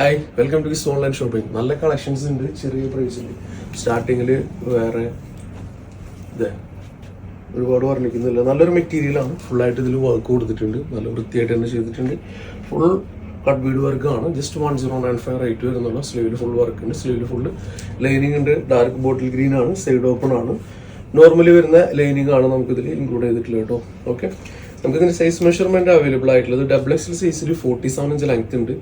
Hi welcome to this online shopping നല്ല collections ഉണ്ട് ചെറിയ പ്രൈസിൽ സ്റ്റാർട്ടിങ്ങിൽ വേറെ ഇതേ ഒരുപാട് വർണിക്കുന്നില്ല. നല്ലൊരു മെറ്റീരിയലാണ് ഫുള്ളായിട്ട് ഇതിൽ വർക്ക് കൊടുത്തിട്ടുണ്ട്. നല്ല വൃത്തിയായിട്ട് തന്നെ ചെയ്തിട്ടുണ്ട്. ഫുൾ കട്ട് ബീഡ് വർക്കാണ് just one zero nine five rate വരുന്നുള്ള. സ്ലീവിൽ ഫുൾ വർക്ക് ഉണ്ട്. സ്ലീവിൽ ഫുൾ ലൈനിങ് ഉണ്ട്. ഡാർക്ക് ബോട്ടിൽ ഗ്രീൻ ആണ്. സൈഡ് ഓപ്പൺ ആണ്. നോർമലി വരുന്ന ലൈനിങ് ആണ് നമുക്കിതിൽ ഇൻക്ലൂഡ് ചെയ്തിട്ടുള്ളത് കേട്ടോ ഓക്കെ നമുക്ക് ഇതിന്റെ സൈസ് മെഷർമെന്റ് അവൈലബിൾ ആയിട്ടുള്ളത് ഡബിൾ എക്സ് എൽ സൈസ് സൈസിൽ ഫോർട്ടി സെവൻ ഇഞ്ച് ലെങ്ത് ഉണ്ട്.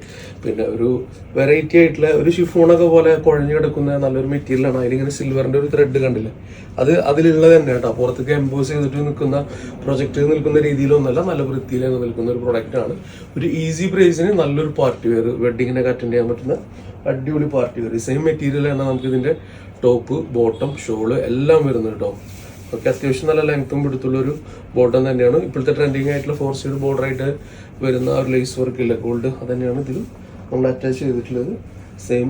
പിന്നെ ഒരു വെറൈറ്റി ആയിട്ടുള്ള ഒരു ഷിഫോണൊക്കെ പോലെ കുഴഞ്ഞു കിടക്കുന്ന നല്ലൊരു മെറ്റീരിയലാണ് അതിലിങ്ങനെ സിൽവറിന്റെ ഒരു ത്രെഡ് കണ്ടില്ലേ? അത് അതിലുള്ളത് തന്നെ കേട്ടോ. പുറത്തേക്ക് എംബോസ് ചെയ്തിട്ട് നിൽക്കുന്ന പ്രൊജക്റ്റ് നിൽക്കുന്ന രീതിയിലൊന്നല്ല നല്ല വൃത്തിയിൽ നിൽക്കുന്ന ഒരു പ്രൊഡക്റ്റ് ആണ്. ഒരു ഈസി പ്രൈസിന് നല്ലൊരു പാർട്ടി വെയർ വെഡ്ഡിങ്ങിനൊക്കെ അറ്റൻഡ് ചെയ്യാൻ പറ്റുന്ന അടിപൊളി പാർട്ടി വെയർ സെയിം മെറ്റീരിയൽ ആണ് നമുക്ക് ഇതിന്റെ ടോപ്പ് ബോട്ടം ഷോൾ എല്ലാം വരുന്നത് കേട്ടോ. ഓക്കെ അത്യാവശ്യം നല്ല ലെങ്ത്തും പിടുത്തുള്ള ഒരു ബോട്ടം തന്നെയാണ്. ഇപ്പോഴത്തെ ട്രെൻഡിങ് ആയിട്ടുള്ള ഫോർ സൈഡ് ബോർഡർ ആയിട്ട് വരുന്ന ഒരു ലേസ് വർക്ക് ഇല്ല? ഗോൾഡ് തന്നെയാണ് ഇതിൽ നമ്മൾ അറ്റാച്ച് ചെയ്തിട്ടുള്ളത്. സെയിം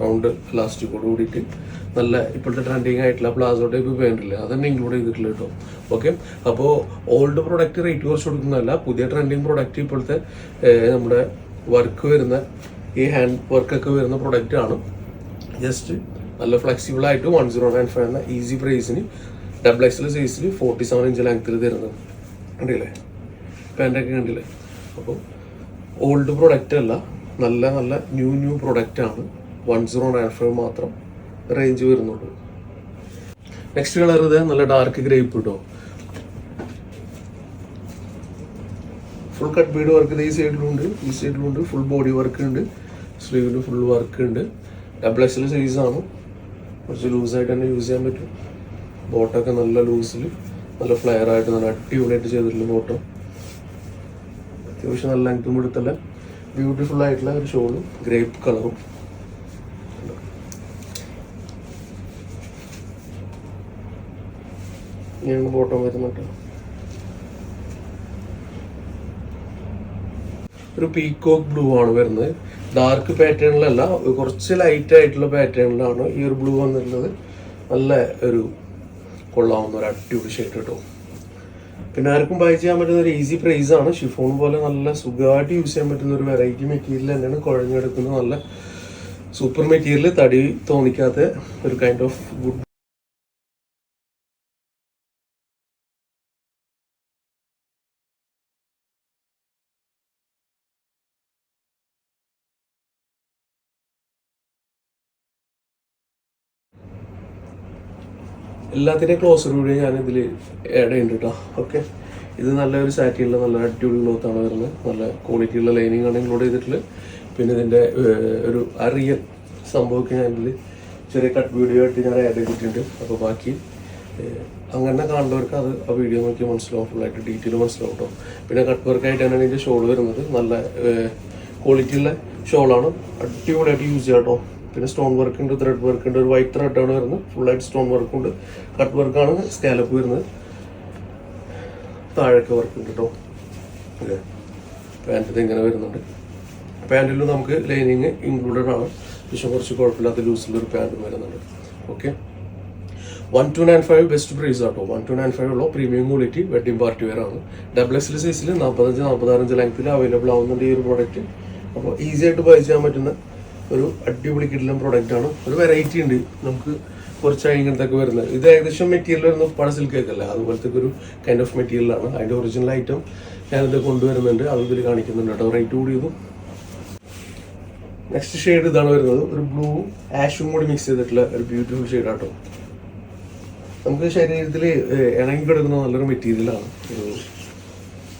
റൗണ്ട് പ്ലാസ്റ്റിക്കോട് കൂടിയിട്ട് നല്ല ഇപ്പോഴത്തെ ട്രെൻഡിങ് ആയിട്ടുള്ള പ്ലാസോ ടൈപ്പ് വേണ്ടില്ല അതന്നെ ഇൻക്ലൂഡ് ചെയ്തിട്ടില്ല കേട്ടോ. ഓക്കെ അപ്പോൾ ഓൾഡ് പ്രൊഡക്റ്റ് റേറ്റ് കുറച്ച് കൊടുക്കുന്നതല്ല പുതിയ ട്രെൻഡിങ് പ്രൊഡക്റ്റ് ഇപ്പോഴത്തെ നമ്മുടെ വർക്ക് വരുന്ന ഈ ഹാൻഡ് വർക്കൊക്കെ വരുന്ന പ്രൊഡക്റ്റ് ആണ്. ജസ്റ്റ് നല്ല ഫ്ലെക്സിബിൾ ആയിട്ട് വൺ സീറോ നയൻ ഫൈവ് എന്ന ഈസി പ്രൈസിന് ഡബിൾ എക്സൽ സൈസിൽ ഫോർട്ടി സെവൻ ഇഞ്ച് ലെങ്ത്തിൽ തരുന്നത്. കണ്ടില്ലേ? പാന്റൊക്കെ കണ്ടില്ലേ? അപ്പോൾ ഓൾഡ് പ്രൊഡക്റ്റ് അല്ല നല്ല നല്ല ന്യൂ ന്യൂ പ്രൊഡക്റ്റ് ആണ് വൺ സീറോ നയൻ ഫൈവ് മാത്രം റേഞ്ച് വരുന്നുള്ളൂ. നെക്സ്റ്റ് കളർ ഇത് നല്ല ഡാർക്ക് ഗ്രേപ്പ് കിട്ടോ ഫുൾ കട്ട് ബീഡ് വർക്ക് ഈ സൈഡിലുണ്ട് ഈ സൈഡിലുണ്ട് ഫുൾ ബോഡി വർക്ക് ഉണ്ട് സ്ലീവിന് ഫുൾ വർക്ക് ഉണ്ട്. ഡബിൾ എക്സൽ ആണ്. കുറച്ച് ലൂസായിട്ട് തന്നെ യൂസ് ചെയ്യാൻ പറ്റും. ബോട്ടൊക്കെ നല്ല ലൂസിൽ നല്ല ഫ്ലെയർ ആയിട്ട് നല്ല അടിപൊളിയായിട്ട് ചെയ്തിട്ടുള്ള ബോട്ടം അത്യാവശ്യം നല്ല ലെങ്ത്തും കൊടുത്തല്ല ബ്യൂട്ടിഫുൾ ആയിട്ടുള്ള ഒരു ഷോളും ഗ്രേപ്പ് കളറും ഇങ്ങനെയാണ് ബോട്ടോ വരുന്നത് ഒരു പീക്കോക്ക് ബ്ലൂ ആണ് വരുന്നത്. ഡാർക്ക് പാറ്റേണിലല്ല കുറച്ച് ലൈറ്റ് ആയിട്ടുള്ള പാറ്റേണിലാണ് ഈ ഒരു ബ്ലൂ വന്നിട്ടുള്ളത് നല്ല ഒരു കൊള്ളാവുന്ന ഒരു അടിപൊളി ഷെയ്ഡ് കേട്ടോ. പിന്നെ ആർക്കും ബൈ ചെയ്യാൻ പറ്റുന്ന ഒരു ഈസി പ്രൈസ് ആണ്. ഷിഫോൺ പോലെ നല്ല സുഖമായിട്ട് യൂസ് ചെയ്യാൻ പറ്റുന്ന ഒരു വെറൈറ്റി മെറ്റീരിയൽ തന്നെയാണ് കുഴഞ്ഞെടുക്കുന്ന നല്ല സൂപ്പർ മെറ്റീരിയൽ തടി തോന്നിക്കാത്ത ഒരു കൈൻഡ് ഓഫ് ഗുഡ് എല്ലാത്തിന്റെയും ക്ലോസർ വീഡിയോ ഞാൻ ഇതിൽ ആഡ് ചെയ്യുന്നുണ്ട് ഓക്കെ ഇത് നല്ലൊരു സാറ്റിയുള്ള നല്ല അടിപൊളി ക്ലോത്ത് ആണ് വരുന്നത്. നല്ല ക്വാളിറ്റിയുള്ള ലൈനിങ് ആണ് ഇൻക്ലൂഡ് ചെയ്തിട്ടുള്ളത്. പിന്നെ ഇതിന്റെ ഒരു ഒരു റിയൽ സംഭവമൊക്കെ ഞാൻ ഇതിൽ ചെറിയ കട്ട് വീഡിയോ ആയിട്ട് ഞാൻ ആഡ് ചെയ്തിട്ടുണ്ട്. അപ്പോൾ ബാക്കി അങ്ങനെ കാണുന്നവർക്ക് അത് ആ വീഡിയോ നോക്കി മനസ്സിലാവും. ഫുള്ളായിട്ട് ഡീറ്റെയിൽ മനസ്സിലാവും കേട്ടോ പിന്നെ കട്ട് വർക്കായിട്ടാണ് ഇതിന്റെ ഷോൾ വരുന്നത്. നല്ല ക്വാളിറ്റിയുള്ള ഷോളാണ് അടിപൊളിയായിട്ട് യൂസ് ചെയ്യാം കേട്ടോ പിന്നെ സ്റ്റോൺ വർക്ക് ഉണ്ട് ത്രെഡ് വർക്ക് ഉണ്ട് ഒരു വൈറ്റ് ത്രെഡ് ആണ് വരുന്നത്. ഫുള്ളായിട്ട് സ്റ്റോൺ വർക്ക് ഉണ്ട്. കട്ട് വർക്കാണ് സ്കാലപ്പ് വരുന്നത്. താഴേക്ക് വർക്ക് ഉണ്ട് കേട്ടോ അല്ലേ പാന്റിൽ ഇങ്ങനെ വരുന്നുണ്ട്. പാന്റിൽ നമുക്ക് ലൈനിങ് ഇൻക്ലൂഡഡ് ആണ്. പക്ഷെ കുറച്ച് കുഴപ്പമില്ലാത്ത ലൂസിലൊരു പാന്റും വരുന്നുണ്ട്. Okay one two nine five best price ആട്ടോ വൺ ടു നയൻ ഫൈവ് ഉള്ള premium quality wedding party wear ആണ്. ഡബിൾ എൽ സൈസിൽ നാൽപ്പത്തഞ്ച് നാൽപ്പത്താറഞ്ച് ലെങ്ത്തിൽ അവൈലബിൾ ആവുന്നുണ്ട് ഈ ഒരു പ്രോഡക്റ്റ് അപ്പോൾ ഈസി ആയിട്ട് ബൈ ചെയ്യാൻ പറ്റുന്ന ഒരു അടിപൊളി കിടിലം പ്രോഡക്റ്റ് ആണ്. ഒരു വെറൈറ്റി ഉണ്ട്. നമുക്ക് കുറച്ചായി ഇങ്ങനത്തൊക്കെ വരുന്നത്. ഇത് ഏകദേശം മെറ്റീരിയൽ വരുന്ന പട സിൽക്ക് ഒക്കെ അല്ല? അതുപോലത്തെ ഒരു കൈൻഡ് ഓഫ് മെറ്റീരിയലാണ് ആണ് അതിന്റെ ഒറിജിനൽ ഐറ്റം ഞാനിത് കൊണ്ടുവരുന്നുണ്ട്. അത് ഇതിൽ കാണിക്കുന്നുണ്ട് കേട്ടോ. റേറ്റ് കൂടിയതും നെക്സ്റ്റ് ഷെയ്ഡ് ഇതാണ് വരുന്നത്. ഒരു ബ്ലൂ ആഷും കൂടി മിക്സ് ചെയ്തിട്ടുള്ള ഒരു ബ്യൂട്ടിഫുൾ ഷെയ്ഡ് ആട്ടോ. നമുക്ക് ശരീരത്തിൽ ഇണങ്ങി കിടക്കുന്ന നല്ലൊരു മെറ്റീരിയലാണ് ഒരു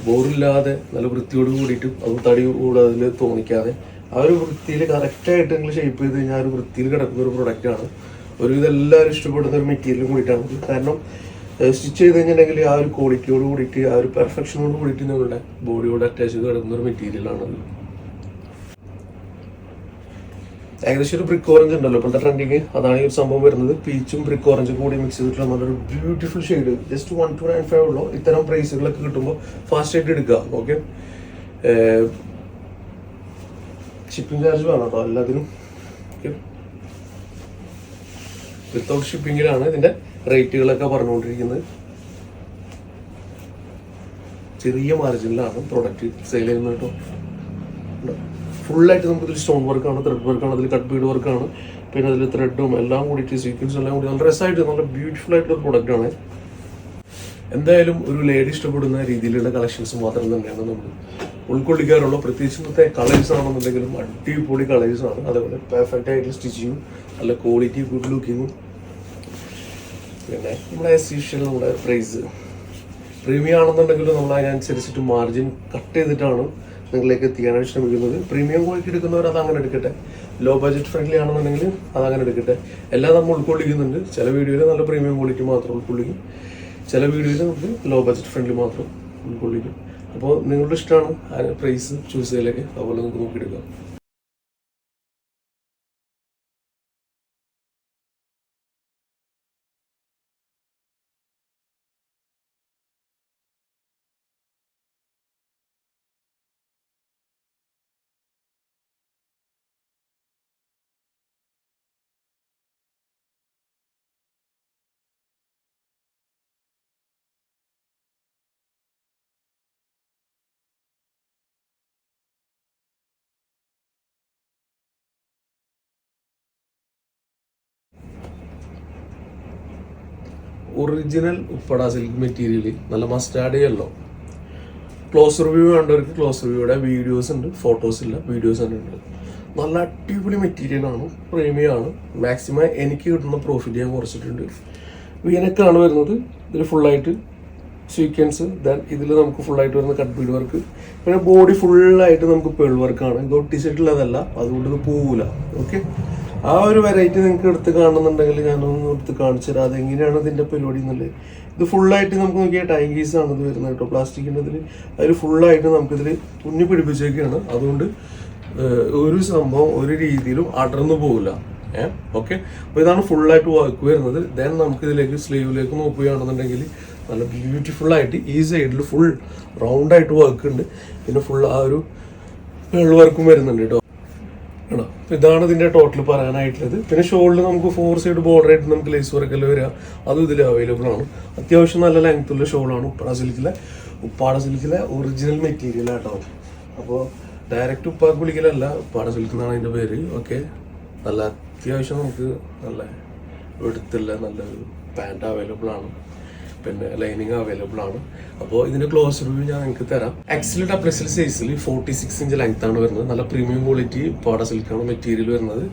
ബോറില്ലാതെ നല്ല വൃത്തിയോട് കൂടിയിട്ട് അത് തടി കൂടാതെ തോന്നിക്കാതെ ആ ഒരു വൃത്തിയിൽ കറക്റ്റായിട്ട് നിങ്ങൾ ഷേപ്പ് ചെയ്ത് കഴിഞ്ഞാൽ ഒരു വൃത്തിയിൽ കിടക്കുന്ന ഒരു പ്രൊഡക്റ്റ് ആണ്. ഒരു ഇതെല്ലാവരും ഇഷ്ടപ്പെടുന്ന ഒരു മെറ്റീരിയലും കൂടിയിട്ടാണ്. കാരണം സ്റ്റിച്ച് ചെയ്ത് കഴിഞ്ഞിട്ടുണ്ടെങ്കിൽ ആ ഒരു ക്വാളിറ്റിയോട് കൂടിയിട്ട് ആ ഒരു പെർഫെക്ഷനോട് കൂടിയിട്ട് നിങ്ങളുടെ ബോഡിയോട് അറ്റാച്ച് ചെയ്ത് കിടക്കുന്ന ഒരു മെറ്റീരിയലാണ് അത്. ഏകദേശം ഒരു ബ്രിക്ക് ഓറഞ്ച് ഉണ്ടല്ലോ. ഇപ്പോഴത്തെ ട്രെൻഡിങ് അതാണ് ഈ ഒരു സംഭവം വരുന്നത്. പീച്ചും ബ്രിക്ക് ഓറഞ്ചും കൂടി മിക്സ് ചെയ്തിട്ടുള്ള നല്ലൊരു beautiful shade just one two nine five ഉള്ളൂ. ഇത്തരം പ്രൈസുകളൊക്കെ കിട്ടുമ്പോൾ ഫാസ്റ്റ് ആയിട്ട് എടുക്കുക. ഓക്കെ ഷിപ്പിംഗ് ചാർജ് വേണം കേട്ടോ എല്ലാത്തിനും വിത്തൗട്ട് ഷിപ്പിങ്ങിലാണ് ഇതിന്റെ റേറ്റുകളൊക്കെ പറഞ്ഞുകൊണ്ടിരിക്കുന്നത്. ചെറിയ മാർജിനിലാണ് പ്രൊഡക്റ്റ് സെയിൽ ചെയ്യുന്നത് കേട്ടോ? ഫുള്ളായിട്ട് നമുക്ക് ഇതിൽ സ്റ്റോൺ വർക്കാണ് ത്രെഡ് വർക്കാണ് അതിൽ കട്ട് ബീഡ് വർക്കാണ് പിന്നെ അതിൽ ത്രെഡും എല്ലാം കൂടിയിട്ട് സീക്വൻസും എല്ലാം കൂടി നല്ല രസമായിട്ട് നല്ല ബ്യൂട്ടിഫുൾ ആയിട്ടുള്ള പ്രൊഡക്റ്റാണ് എന്തായാലും ഒരു ലേഡി ഇഷ്ടപ്പെടുന്ന രീതിയിലുള്ള കളക്ഷൻസ് മാത്രം തന്നെയാണ് നമ്മൾ ഉൾക്കൊള്ളിക്കാറുള്ളൂ. പ്രത്യേകിച്ച് ഇന്നത്തെ കളേഴ്സ് ആണെന്നുണ്ടെങ്കിലും അടിപൊളി കളേഴ്സ് ആണ്. അതേപോലെ പെർഫെക്റ്റ് ആയിട്ടുള്ള സ്റ്റിച്ചിങ്ങും നല്ല ക്വാളിറ്റി ഗുഡ് ലുക്കിങ്ങും പിന്നെ നമ്മുടെ ആസ് യൂഷ്വൽ നമ്മുടെ പ്രൈസ് പ്രീമിയം ആണെന്നുണ്ടെങ്കിലും നമ്മൾ അതിനനുസരിച്ചിട്ട് മാർജിൻ കട്ട് ചെയ്തിട്ടാണ് നിങ്ങളിലേക്ക് എത്തിക്കാനാണ് ശ്രമിക്കുന്നത്. പ്രീമിയം ക്വാളിറ്റി എടുക്കുന്നവർ അത് അങ്ങനെ എടുക്കട്ടെ. ലോ ബഡ്ജറ്റ് ഫ്രണ്ട്ലി ആണെന്നുണ്ടെങ്കിൽ അത് അങ്ങനെ എടുക്കട്ടെ. എല്ലാം നമ്മൾ ഉൾക്കൊള്ളിക്കുന്നുണ്ട്. ചില വീഡിയോയിൽ നല്ല പ്രീമിയം ക്വാളിറ്റി മാത്രം ഉൾക്കൊള്ളിക്കും. ചില വീഡിയോയിൽ നമുക്ക് ലോ ബഡ്ജറ്റ് ഫ്രണ്ട്ലി മാത്രം ഉൾക്കൊള്ളിക്കും. അപ്പോൾ നിങ്ങളുടെ ഇഷ്ടമാണ് പ്രൈസ് ചൂസ് ചെയ്യലേക്ക്. അതുപോലെ നമുക്ക് നോക്കിയെടുക്കാം. ഒറിജിനൽ ഉപ്പട സിൽക്ക് മെറ്റീരിയൽ നല്ല മസ്റ്റാർഡ് യെല്ലോ ക്ലോസ് റിവ്യൂ വേണ്ടവർക്ക് ക്ലോസ് റിവ്യൂയുടെ വീഡിയോസ് ഉണ്ട് ഫോട്ടോസ് ഇല്ല വീഡിയോസ് തന്നെ ഉണ്ട് നല്ല അടിപൊളി മെറ്റീരിയലാണ് പ്രീമിയമാണ് മാക്സിമം എനിക്ക് കിട്ടുന്ന പ്രോഫിറ്റ് ഞാൻ കുറച്ചിട്ടുണ്ട്. വീനക്കാണ് വരുന്നത്. ഇതിൽ ഫുള്ളായിട്ട് സീക്വൻസ് ദൻ ഇതിൽ നമുക്ക് ഫുള്ളായിട്ട് വരുന്ന കട്ട് ബീഡ് വർക്ക് പിന്നെ ബോഡി ഫുള്ളായിട്ട് നമുക്ക് പേൾ വർക്കാണ് ഇത് ഒട്ടിച്ചിട്ടുള്ളതല്ല അതുകൊണ്ട് ഇത് പോവില്ല ഓക്കെ ആ ഒരു വെറൈറ്റി നിങ്ങൾക്ക് എടുത്ത് കാണുന്നുണ്ടെങ്കിൽ ഞാനൊന്ന് എടുത്ത് കാണിച്ചു തരാം. അതെങ്ങനെയാണ് ഇതിന്റെ പരിപാടി എന്നുള്ളത്. ഇത് ഫുള്ളായിട്ട് നമുക്ക് നോക്കിയാൽ ടൈം കീസ് ആണ് ഇത് വരുന്നത് കേട്ടോ. പ്ലാസ്റ്റിക്കിന്റെ ഇതിൽ അതിൽ ഫുള്ളായിട്ട് നമുക്കിതിൽ തുന്നി പിടിപ്പിച്ചേക്കാണ്. അതുകൊണ്ട് ഒരു സംഭവം ഒരു രീതിയിലും അടർന്നു പോകില്ല ഏഹ് ഓക്കെ അപ്പോൾ ഇതാണ് ഫുള്ളായിട്ട് വർക്ക് വരുന്നത്. ദെൻ നമുക്കിതിലേക്ക് സ്ലീവിലേക്ക് നോക്കുകയാണെന്നുണ്ടെങ്കിൽ നല്ല ബ്യൂട്ടിഫുൾ ആയിട്ട് ഈ സൈഡിൽ ഫുൾ റൗണ്ട് ആയിട്ട് വർക്ക് ഉണ്ട്. പിന്നെ ഫുൾ ആ ഒരു വർക്കും വരുന്നുണ്ട് കേട്ടോ. അപ്പൊ ഇതാണ് ഇതിന്റെ ടോട്ടൽ പറയാനായിട്ടുള്ളത്. പിന്നെ ഷോളിൽ നമുക്ക് ഫോർ സൈഡ് ബോർഡർ ആയിട്ട് നമുക്ക് ലേസ് വർക്കെല്ലാം വരിക? അതും ഇതിൽ അവൈലബിൾ ആണ്. അത്യാവശ്യം നല്ല ലെങ്ത് ഉള്ള ഷോളാണ് ഉപ്പാട സിൽക്കിലെ ഉപ്പാട സിൽക്കിലെ ഒറിജിനൽ മെറ്റീരിയൽ ആട്ടോ. അപ്പോൾ ഡയറക്റ്റ് ഉപ്പാക്ക് വിളിക്കലല്ല ഉപ്പാട സിൽക്ക് എന്നാണ് അതിന്റെ പേര്. ഓക്കെ നല്ല അത്യാവശ്യം നമുക്ക് നല്ല എടുത്തുള്ള നല്ലൊരു പാന്റ് അവൈലബിൾ ആണ്. പിന്നെ ലൈനിങ് അവൈലബിൾ ആണ്. അപ്പോൾ ഇതിന്റെ ക്ലോസ് റിവ്യൂ ഞാൻ നിങ്ങൾക്ക് തരാം. എക്സൽ ഡബ്ല്യൂസിൽ സൈസിൽ ഫോർട്ടി സിക്സ് ഇഞ്ച് ലെങ്ത് ആണ് വരുന്നത്. നല്ല പ്രീമിയം ക്വാളിറ്റി പാട സിൽക്കാണ് മെറ്റീരിയൽ വരുന്നത്.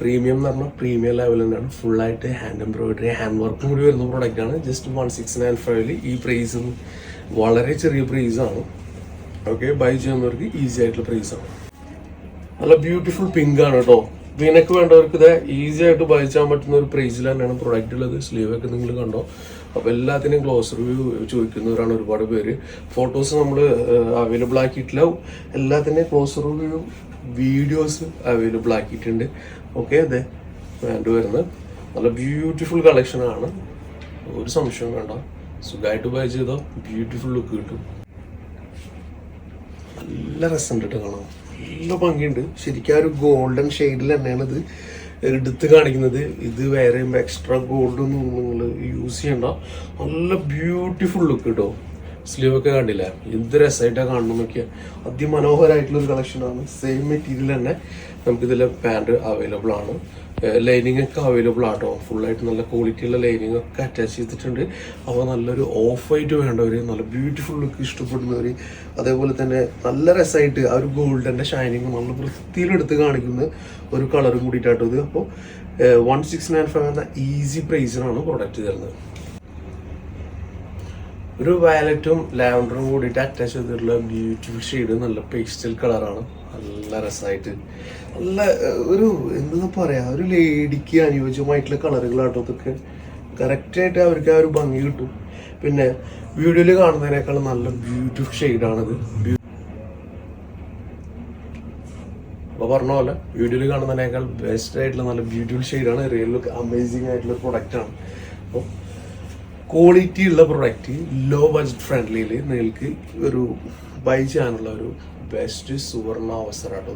പ്രീമിയം എന്ന് പറഞ്ഞാൽ പ്രീമിയം ലെവൽ തന്നെയാണ്. ഫുള്ളായിട്ട് ഹാൻഡ് എംബ്രോയിഡറി ഹാൻഡ് വർക്കും കൂടി വരുന്ന പ്രോഡക്റ്റ് ആണ്. ജസ്റ്റ് വൺ സിക്സ് നയൻ ഫൈവിൽ ഈ പ്രൈസ് വളരെ ചെറിയ പ്രൈസ് ആണ്. ഓക്കെ ബൈ ചെയ്യുന്നവർക്ക് ഈസി ആയിട്ടുള്ള പ്രൈസ് ആണ്. നല്ല ബ്യൂട്ടിഫുൾ പിങ്ക് ആണ് കേട്ടോ ഇതിനൊക്കെ വേണ്ടവർക്ക് ഇത് ഈസി ആയിട്ട് ബൈ ചെയ്യാൻ പറ്റുന്ന ഒരു പ്രൈസിൽ തന്നെയാണ് പ്രൊഡക്റ്റ് ഉള്ളത്. സ്ലീവ് ഒക്കെ നിങ്ങൾ കണ്ടോ? അപ്പോൾ എല്ലാത്തിനും ക്ലോസ് റിവ്യൂ ചോദിക്കുന്നവരാണ് ഒരുപാട് പേര്. ഫോട്ടോസ് നമ്മൾ അവൈലബിൾ ആക്കിയിട്ടില്ല. എല്ലാത്തിന്റെയും ക്ലോസ് റിവ്യൂ വീഡിയോസ് അവൈലബിൾ ആക്കിയിട്ടുണ്ട്. ഓക്കെ അതെ. വേണ്ട വരുന്നത്. നല്ല ബ്യൂട്ടിഫുൾ കളക്ഷൻ ആണ്. ഒരു സംശയവും വേണ്ട. സുഖമായിട്ട് ബൈ ചെയ്തോ. ബ്യൂട്ടിഫുൾ ലുക്ക് കിട്ടും. നല്ല രസമുണ്ട് കേട്ടോ കാണാം നല്ല ഭംഗിയുണ്ട്. ശരിക്കും ആ ഒരു ഗോൾഡൻ ഷെയ്ഡിൽ തന്നെയാണ് ഇത് എടുത്ത് കാണിക്കുന്നത്. ഇത് വേറെ എക്സ്ട്രാ ഗോൾഡ് ഒന്നും നിങ്ങൾ യൂസ് ചെയ്യണ്ട. നല്ല ബ്യൂട്ടിഫുൾ ലുക്ക് കേട്ടോ സ്ലീവ് ഒക്കെ കണ്ടില്ല? എന്ത് രസമായിട്ടാണ് കാണണം നോക്കിയാൽ അതിമനോഹരമായിട്ടുള്ള ഒരു കളക്ഷനാണ് സെയിം മെറ്റീരിയൽ തന്നെ. നമുക്കിതിലെ പാന്റ് അവൈലബിൾ ആണ്. ലൈനിങ് ഒക്കെ അവൈലബിൾ ആട്ടോ. ഫുള്ളായിട്ട് നല്ല ക്വാളിറ്റിയുള്ള ലൈനിങ് ഒക്കെ അറ്റാച്ച് ചെയ്തിട്ടുണ്ട്. അപ്പോൾ നല്ലൊരു ഓഫ് വൈറ്റ് വേണ്ടവർ നല്ല ബ്യൂട്ടിഫുൾ ലുക്ക് ഇഷ്ടപ്പെടുന്നവർ അതേപോലെ തന്നെ നല്ല രസമായിട്ട് ആ ഒരു ഗോൾഡന്റെ ഷൈനിങ് നല്ല വൃത്തിയിലെടുത്ത് കാണിക്കുന്ന ഒരു കളറും കൂടിയിട്ടാട്ടോ ഇത്. അപ്പോൾ വൺ സിക്സ് നയൻ ഫൈവ് എന്ന ഈസി പ്രൈസിനാണ് പ്രൊഡക്റ്റ് തരുന്നത്. ഒരു വയലറ്റും ലാവൻഡറും കൂടിയിട്ട് അറ്റാച്ച് ചെയ്തിട്ടുള്ള ബ്യൂട്ടിഫുൾ ഷെയ്ഡ് നല്ല പേസ്റ്റൽ കളറാണ് നല്ല രസമായിട്ട് നല്ല ഒരു എന്താ പറയാ ഒരു ലേഡിക്ക് അനുയോജ്യമായിട്ടുള്ള കളറുകളാട്ടോ ഇതൊക്കെ. കറക്റ്റായിട്ട് അവർക്ക് ആ ഒരു ഭംഗി കിട്ടും. പിന്നെ വീഡിയോയിൽ കാണുന്നതിനേക്കാൾ നല്ല ബ്യൂട്ടിഫുൾ ഷെയ്ഡാണിത് അപ്പോൾ പറഞ്ഞ പോലെ വീഡിയോയിൽ കാണുന്നതിനേക്കാൾ ബെസ്റ്റ് ആയിട്ടുള്ള നല്ല ബ്യൂട്ടിഫുൾ ഷെയ്ഡാണ് റിയൽ ലുക്ക് അമേസിംഗ് ആയിട്ടുള്ള പ്രൊഡക്റ്റ് ആണ്. അപ്പോൾ ക്വാളിറ്റി ഉള്ള പ്രൊഡക്റ്റ് ലോ ബഡ്ജറ്റ് ഫ്രണ്ട്ലിയിൽ നിങ്ങൾക്ക് ഒരു ബൈ ചെയ്യാനുള്ള ഒരു ബെസ്റ്റ് സുവർണ അവസരമാട്ടോ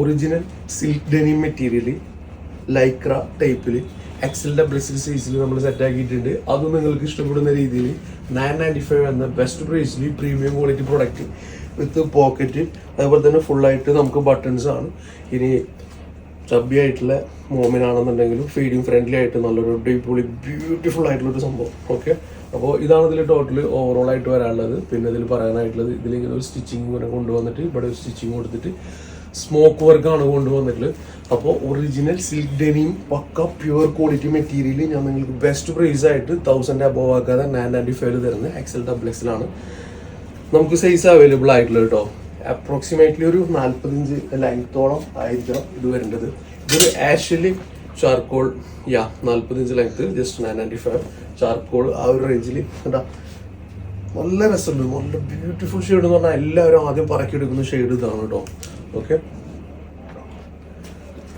original silk denim material Lycra ടൈപ്പിൽ എക്സലിന്റെ എക്സൽ സൈസിൽ നമ്മൾ സെറ്റ് ആക്കിയിട്ടുണ്ട്. അതും നിങ്ങൾക്ക് ഇഷ്ടപ്പെടുന്ന രീതിയിൽ നയൻ നയന്റി ഫൈവ് എന്ന ബെസ്റ്റ് പ്രൈസിൽ premium quality product with pocket അതുപോലെ തന്നെ ഫുള്ളായിട്ട് നമുക്ക് ബട്ടൺസ് ആണ്. ഇനി ചബ്ബി ആയിട്ടുള്ള മോമിനാണെന്നുണ്ടെങ്കിലും ഫീഡിങ് ഫ്രണ്ട്ലി ആയിട്ട് നല്ലൊരു അടിപൊളി ബ്യൂട്ടിഫുൾ ആയിട്ടുള്ളൊരു സംഭവം. ഓക്കെ അപ്പോൾ ഇതാണ് ഇതിൽ ടോട്ടൽ ഓവറോൾ ആയിട്ട് വരാനുള്ളത്. പിന്നെ ഇതിൽ പറയാനായിട്ടുള്ളത് ഇതിലിങ്ങനെ ഒരു സ്റ്റിച്ചിങ് കൊണ്ടുവന്നിട്ട് ഇവിടെ ഒരു സ്റ്റിച്ചിങ് കൊടുത്തിട്ട് സ്മോക്ക് വർക്കാണ് കൊണ്ടുവന്നിട്ടുള്ളത്. അപ്പോൾ ഒറിജിനൽ സിൽക്ക് ഡെനിയും പക്ക പ്യുവർ ക്വാളിറ്റി മെറ്റീരിയൽ ഞാൻ നിങ്ങൾക്ക് ബെസ്റ്റ് പ്രൈസ് ആയിട്ട് തൗസൻഡ് അബോവ് ആക്കാതെ നയൻ നയന്റി ഫൈവ് തരുന്നത് എക്സൽ ഡബിൾ എക്സലാണ് നമുക്ക് സൈസ് അവൈലബിൾ ആയിട്ടുള്ള കേട്ടോ. അപ്രോക്സിമേറ്റ്ലി ഒരു നാൽപ്പത്തഞ്ച് ലെങ്ത്തോളം ആയിരിക്കണം ഇത് വരേണ്ടത്. ഇതൊരു ആഷ്വലി ചാർക്കോൾ യാ നാൽപ്പത്തഞ്ച് length just nine ninety five charcoal ആ ഒരു റേഞ്ചിൽ എന്താ നല്ല രസമുണ്ട്. നല്ല ബ്യൂട്ടിഫുൾ ഷെയ്ഡ് എന്ന് പറഞ്ഞാൽ എല്ലാവരും ആദ്യം പറക്കിയെടുക്കുന്ന ഷെയ്ഡ് ഇതാണ് കേട്ടോ. ഓക്കെ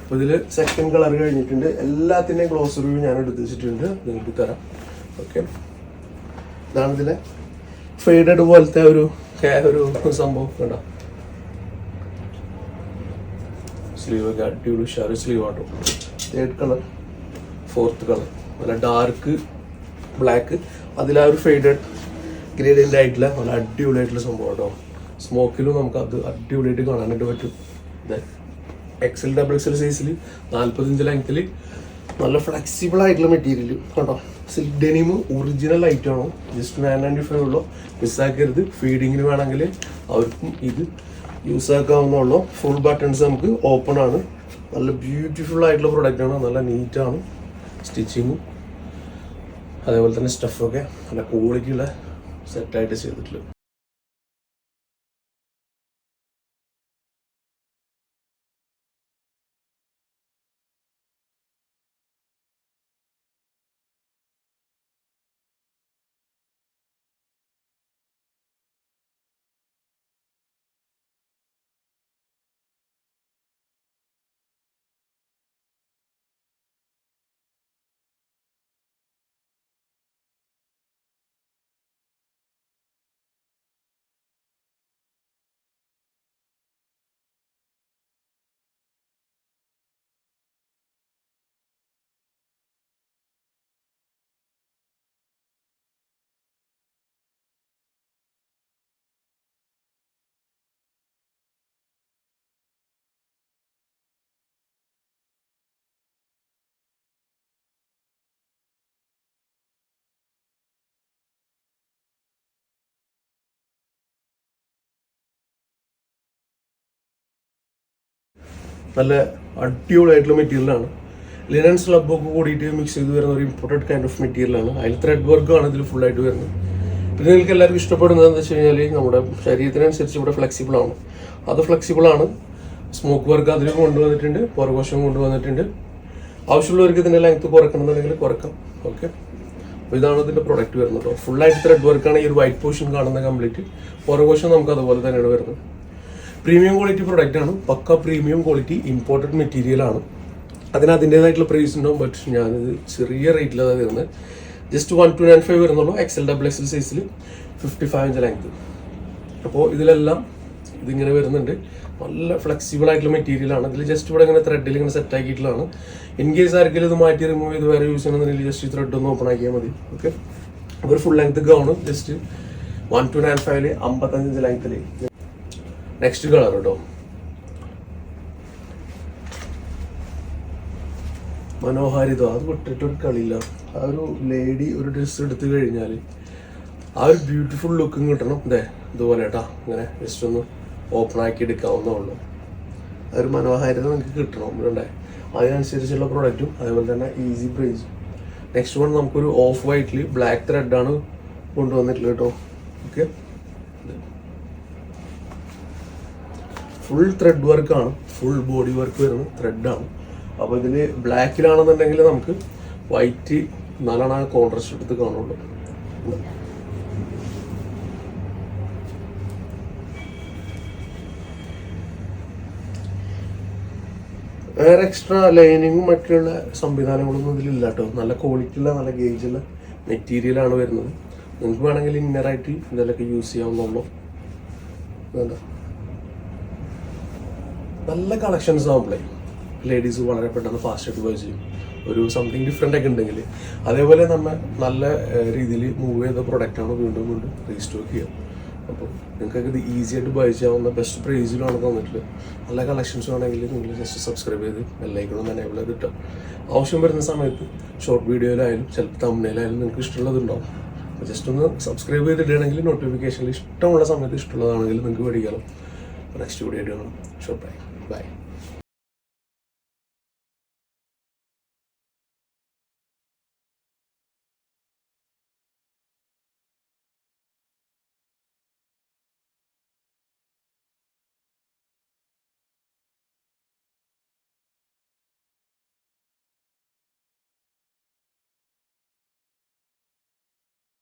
അപ്പോൾ ഇതിൽ സെക്കൻഡ് കളർ കഴിഞ്ഞിട്ടുണ്ട്. എല്ലാത്തിന്റെയും ക്ലോസ് റിവ്യൂ ഞാൻ എടുത്തിട്ടുണ്ട് നിങ്ങൾക്ക് തരാം ഓക്കെ ഇതാണ് ഇതിലെ ഫെയ്ഡഡ് പോലത്തെ ഒരു ഒരു സംഭവം കണ്ടോ? സ്ലീവ് ഒക്കെ അടിപൊളി ഉഷാറ് സ്ലീവ് ആട്ടോ തേർഡ് കളർ ഫോർത്ത് കളർ നല്ല ഡാർക്ക് ബ്ലാക്ക് അതിലാ ഒരു ഫെയ്ഡഡ് ഗ്രേഡിയന്റ് ആയിട്ടുള്ള നല്ല അടിപൊളിയായിട്ടുള്ള സംഭവം കേട്ടോ സ്മോക്കിലും നമുക്ക് അത് അടിപൊളിയായിട്ട് കാണാനായിട്ട് പറ്റും. എക്സൽ ഡബിൾ എക്സൽ സൈസിൽ നാൽപ്പത്തഞ്ച് ലെങ്ത്തിൽ നല്ല ഫ്ലെക്സിബിൾ ആയിട്ടുള്ള മെറ്റീരിയൽ കേട്ടോ സിൽക്ക് ഡെനിമ് ഒറിജിനൽ ഐറ്റം ആണോ? ജസ്റ്റ് നയൻ നയന്റി ഫൈവ് ഉള്ളൂ? മിസ്സാക്കരുത് ഫീഡിങ്ങിന് വേണമെങ്കിൽ അവർക്കും ഇത് യൂസ് ആക്കാവുന്നുള്ളൂ ഫുൾ ബട്ടൺസ് നമുക്ക് ഓപ്പൺ ആണ്. നല്ല ബ്യൂട്ടിഫുൾ ആയിട്ടുള്ള പ്രൊഡക്റ്റ് ആണ്. നല്ല നീറ്റാണ് സ്റ്റിച്ചിങ്ങും അതേപോലെ തന്നെ സ്റ്റഫൊക്കെ നല്ല ക്വാളിറ്റിയുള്ള സെറ്റായിട്ട് ചെയ്തിട്ടുള്ളത് നല്ല അടിപൊളിയായിട്ടുള്ള മെറ്റീരിയലാണ്. ലിനൻ സ്ലബൊക്കെ കൂടിയിട്ട് മിക്സ് ചെയ്ത് വരുന്ന ഒരു ഇമ്പോർട്ടന്റ് കൈൻഡ് ഓഫ് മെറ്റീരിയലാണ് അതിൽ ത്രെഡ് വർക്കാണ് ഇതിൽ ഫുള്ളായിട്ട് വരുന്നത്. പിന്നെ നിങ്ങൾക്ക് എല്ലാവർക്കും ഇഷ്ടപ്പെടുന്നത് എന്താ വെച്ച് കഴിഞ്ഞാൽ നമ്മുടെ ശരീരത്തിനനുസരിച്ച് ഇവിടെ ഫ്ലെക്സിബിൾ ആണ്. അത് ഫ്ലെക്സിബിൾ ആണ്. സ്മോക്ക് വർക്ക് അതിൽ കൊണ്ടുവന്നിട്ടുണ്ട് പുറകോശം കൊണ്ടുവന്നിട്ടുണ്ട്. ആവശ്യമുള്ളവർക്ക് ഇതിന്റെ ലെങ്ത് കുറക്കണമെന്നുണ്ടെങ്കിൽ കുറക്കാം. ഓക്കെ അപ്പോൾ ഇതാണ് ഇതിന്റെ പ്രൊഡക്റ്റ് വരുന്നത്. ഫുള്ളായിട്ട് ത്രെഡ് വർക്കാണ് ഈ ഒരു വൈറ്റ് പോർഷൻ കാണുന്ന കംപ്ലീറ്റ് പുറകോശം നമുക്ക് അതുപോലെ തന്നെയാണ് വരുന്നത്. പ്രീമിയം ക്വാളിറ്റി പ്രൊഡക്റ്റ് ആണ്. പക്ക പ്രീമിയം ക്വാളിറ്റി ഇമ്പോർട്ടഡ് മെറ്റീരിയൽ ആണ്. അതിന് അതിന്റെതായിട്ടുള്ള പ്രൈസ് ഉണ്ടാവും. ബട്ട് ഞാനിത് ചെറിയ റേറ്റിലാണ് തരുന്നത് just one two nine five വരുന്നുള്ളൂ. എക്സൽ ഡബിൾ എക്സൽ സൈസിൽ ഫിഫ്റ്റി ഫൈവ് ഇഞ്ച് ലെങ്ത് അപ്പോൾ ഇതിലെല്ലാം ഇതിങ്ങനെ വരുന്നുണ്ട്. നല്ല ഫ്ലെക്സിബിൾ ആയിട്ടുള്ള മെറ്റീരിയൽ ആണ്. ഇതിൽ ജസ്റ്റ് ഇവിടെ ഇങ്ങനെ ത്രെഡിൽ ഇങ്ങനെ സെറ്റ് ആക്കിയിട്ടുള്ളതാണ്. ഇൻ കേസ് ആർക്കെങ്കിലും ഇത് മാറ്റി റിമൂവ് ചെയ്ത് വേറെ യൂസ് ചെയ്യണമെന്നുണ്ടെങ്കിൽ ജസ്റ്റ് ഈ ത്രെഡ് ഒന്ന് ഓപ്പൺ ആക്കിയാൽ മതി. ഓക്കെ ഒരു full length gown just one two nine ഫൈവിൽ അമ്പത്തഞ്ച് ലെങ്ത്തിൽ നെക്സ്റ്റ് കളർ കേട്ടോ മനോഹാരിത അത് വിട്ടിട്ട് ഒരു കളിയില്ല. ആ ഒരു ലേഡി ഒരു ഡ്രസ്സ് എടുത്തു കഴിഞ്ഞാൽ ആ ഒരു ബ്യൂട്ടിഫുൾ ലുക്കും കിട്ടണം. അതെ ഇതുപോലെ കേട്ടാ ഇങ്ങനെ ജസ്റ്റ് ഒന്ന് ഓപ്പൺ ആക്കി എടുക്കാവുന്നേ ഉള്ളൂ. ആ ഒരു മനോഹാരിത നമുക്ക് കിട്ടണം ഇവിടെ അതിനനുസരിച്ചുള്ള പ്രോഡക്റ്റും അതുപോലെ തന്നെ ഈസി പ്രൈസ് നെക്സ്റ്റ് വൺ നമുക്കൊരു ഓഫ് വൈറ്റിൽ ബ്ലാക്ക് ത്രെഡാണ് കൊണ്ടുവന്നിട്ടുള്ളത് കേട്ടോ ഓക്കെ ഫുൾ ത്രെഡ് വർക്കാണ് ഫുൾ ബോഡി വർക്ക് വരുന്ന ത്രെഡാണ് അപ്പോൾ ഇതിന് ബ്ലാക്കിലാണെന്നുണ്ടെങ്കിൽ നമുക്ക് വൈറ്റ് നല്ലോണം കോൺട്രസ്റ്റ് എടുത്ത് കാണുള്ളൂ. വേറെ എക്സ്ട്രാ ലൈനിങ്ങും മറ്റുള്ള സംവിധാനങ്ങളൊന്നും ഇതിലില്ല കേട്ടോ നല്ല ക്വാളിറ്റിയുള്ള നല്ല ഗേജുള്ള മെറ്റീരിയലാണ് വരുന്നത്. നിങ്ങൾക്ക് വേണമെങ്കിൽ ഇന്നറായിട്ട് ഇതിലൊക്കെ യൂസ് ചെയ്യാവുന്നുള്ളൂ വേണ്ട നല്ല കളക്ഷൻസ് ആവുമ്പോഴേ ലേഡീസ് വളരെ പെട്ടെന്ന് ഫാസ്റ്റ് ആയിട്ട് ബൈ ചെയ്യും. ഒരു സംതിങ് ഡിഫറെന്റ് ഒക്കെ ഉണ്ടെങ്കിൽ അതേപോലെ നമ്മൾ നല്ല രീതിയിൽ മൂവ് ചെയ്ത പ്രൊഡക്റ്റാണ് വീണ്ടും വീണ്ടും റീസ്റ്റോക്ക് ചെയ്യുക. അപ്പോൾ നിങ്ങൾക്ക് ഇത് ഈസി ആയിട്ട് ബൈ ചെയ്യാവുന്ന ബെസ്റ്റ് പ്രൈസിലാണ് തന്നിട്ടുള്ളത് നല്ല കളക്ഷൻസ് ആണെങ്കിൽ നിങ്ങൾ ജസ്റ്റ് സബ്സ്ക്രൈബ് ചെയ്ത് ബെല്ലൈക്കണം എനേബിൾ ചെയ്ത് കിട്ടും ആവശ്യം വരുന്ന സമയത്ത് ഷോർട്ട് വീഡിയോയിലായാലും ചിലപ്പോൾ തമ്മിലായാലും നിങ്ങൾക്ക് ഇഷ്ടമുള്ളത് ഉണ്ടാവും. ജസ്റ്റ് ഒന്ന് സബ്സ്ക്രൈബ് ചെയ്തിട്ടുണ്ടെങ്കിൽ നോട്ടിഫിക്കേഷനിൽ ഇഷ്ടമുള്ള സമയത്ത് ഇഷ്ടമുള്ളതാണെങ്കിൽ നിങ്ങൾക്ക് മേടിക്കാമല്ലോ നെക്സ്റ്റ് വീഡിയോ ആയിട്ട് കാണാം ഷോർട്ട് ബൈ ബൈ